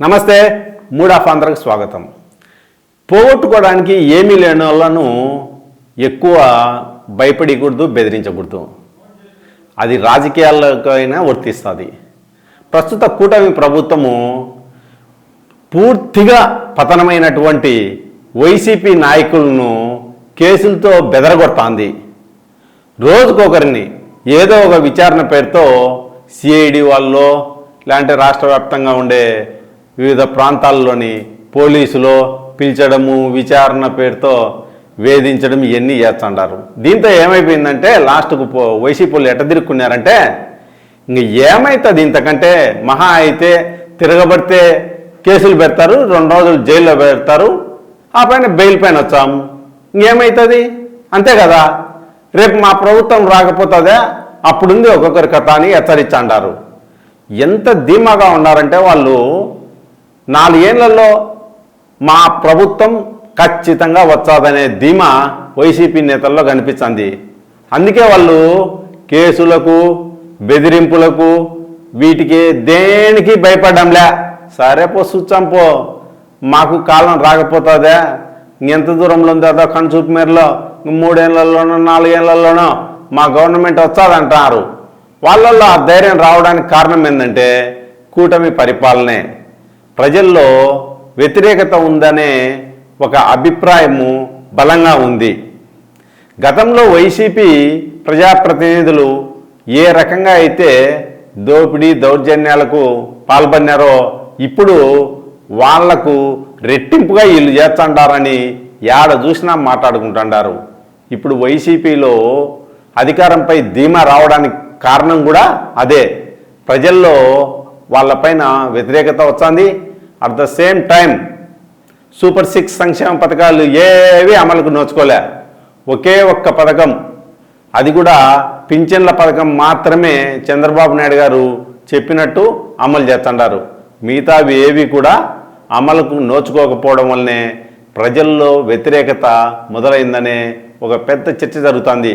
నమస్తే mood of ఆంధ్రకు స్వాగతం. పోగొట్టుకోవడానికి ఏమీ లేని వాళ్ళను ఎక్కువ భయపడకూడదు బెదిరించకూడదు. అది రాజకీయాలకైనా వర్తిస్తుంది. ప్రస్తుత కూటమి ప్రభుత్వము పూర్తిగా పతనమైనటువంటి వైసీపీ నాయకులను కేసులతో బెదరగొడుతోంది. రోజుకొకరిని ఏదో ఒక విచారణ పేరుతో సిఐడి వాళ్ళు లేదంటే రాష్ట్ర వ్యాప్తంగా ఉండే వివిధ ప్రాంతాల్లోని పోలీసులో పిలిచడము విచారణ పేరుతో వేధించడం ఇవన్నీ చేస్తుంటారు దీంతో ఏమైపోయిందంటే లాస్ట్కు పో వైసీపీలు వాళ్ళు ఎట్ట తిరుక్కున్నారంటే ఇంక ఏమవుతుంది ఇంతకంటే? మహా అయితే తిరగబడితే కేసులు పెడతారు రెండు రోజులు జైల్లో పెడతారు ఆ పైన బెయిల్ పైన వచ్చాము. ఇంకేమవుతుంది అంతే కదా. రేపు మా ప్రభుత్వం రాకపోతుందే? అప్పుడుంది ఒక్కొక్కరి కథ అని హెచ్చరించండారు ఎంత ధీమాగా ఉన్నారంటే వాళ్ళు నాలుగేళ్ళలో మా ప్రభుత్వం ఖచ్చితంగా వచ్చాదనే ధీమా వైసీపీ నేతల్లో కనిపిస్తుంది అందుకే వాళ్ళు కేసులకు బెదిరింపులకు వీటికి దేనికి భయపడ్డంలే. సరే పో సుచ్చాం మాకు కాలం రాకపోతుందే. ఎంత దూరంలో ఉందో అదో కనుచూపు మేరలో? మూడేళ్ళలోనో నాలుగేళ్ళలోనో మా గవర్నమెంట్ వచ్చాదంటారు. వాళ్ళల్లో ఆ ధైర్యం రావడానికి కారణం ఏంటంటే కూటమి పరిపాలనే. ప్రజల్లో వ్యతిరేకత ఉందనే ఒక అభిప్రాయము బలంగా ఉంది. గతంలో వైసీపీ ప్రజాప్రతినిధులు ఏ రకంగా అయితే దోపిడీ దౌర్జన్యాలకు పాల్పడినారో ఇప్పుడు వాళ్ళకు రెట్టింపుగా వీళ్ళు చేస్తుంటారని యాడ చూసినా మాట్లాడుకుంటుంటారు ఇప్పుడు వైసీపీలో అధికారంపై ధీమా రావడానికి కారణం కూడా అదే. ప్రజల్లో వాళ్ళపైన వ్యతిరేకత వచ్చింది at the same time super six సంక్షేమ పథకాలు ఏవి అమలుకు నోచుకోలే. ఒకే ఒక్క పథకం. అది కూడా పింఛన్ల పథకం మాత్రమే చంద్రబాబు నాయుడు గారు చెప్పినట్టు అమలు చేస్తుంటారు మిగతావి ఏవి కూడా అమలుకు నోచుకోకపోవడం వల్లనే ప్రజల్లో వ్యతిరేకత మొదలైందనే ఒక పెద్ద చర్చ జరుగుతుంది.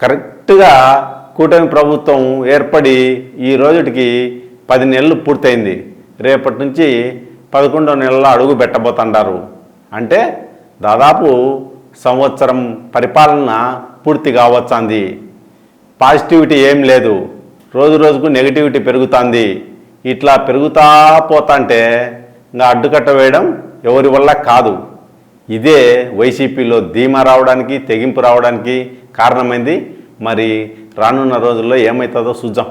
కరెక్ట్గా కూటమి ప్రభుత్వం ఏర్పడి ఈ రోజుటికి పది నెలలు పూర్తయింది. రేపటి నుంచి పదకొండో నెలలో అడుగు పెట్టబోతుంటారు అంటే దాదాపు సంవత్సరం పరిపాలన పూర్తి కావచ్చింది. పాజిటివిటీ ఏం లేదు. రోజు రోజుకు నెగిటివిటీ పెరుగుతుంది. ఇట్లా పెరుగుతా పోతాంటే ఇంకా అడ్డుకట్ట వేయడం ఎవరి వల్ల కాదు. ఇదే వైసీపీలో ధీమా రావడానికి తెగింపు రావడానికి కారణమైంది. మరి రానున్న రోజుల్లో ఏమవుతుందో చూద్దాం.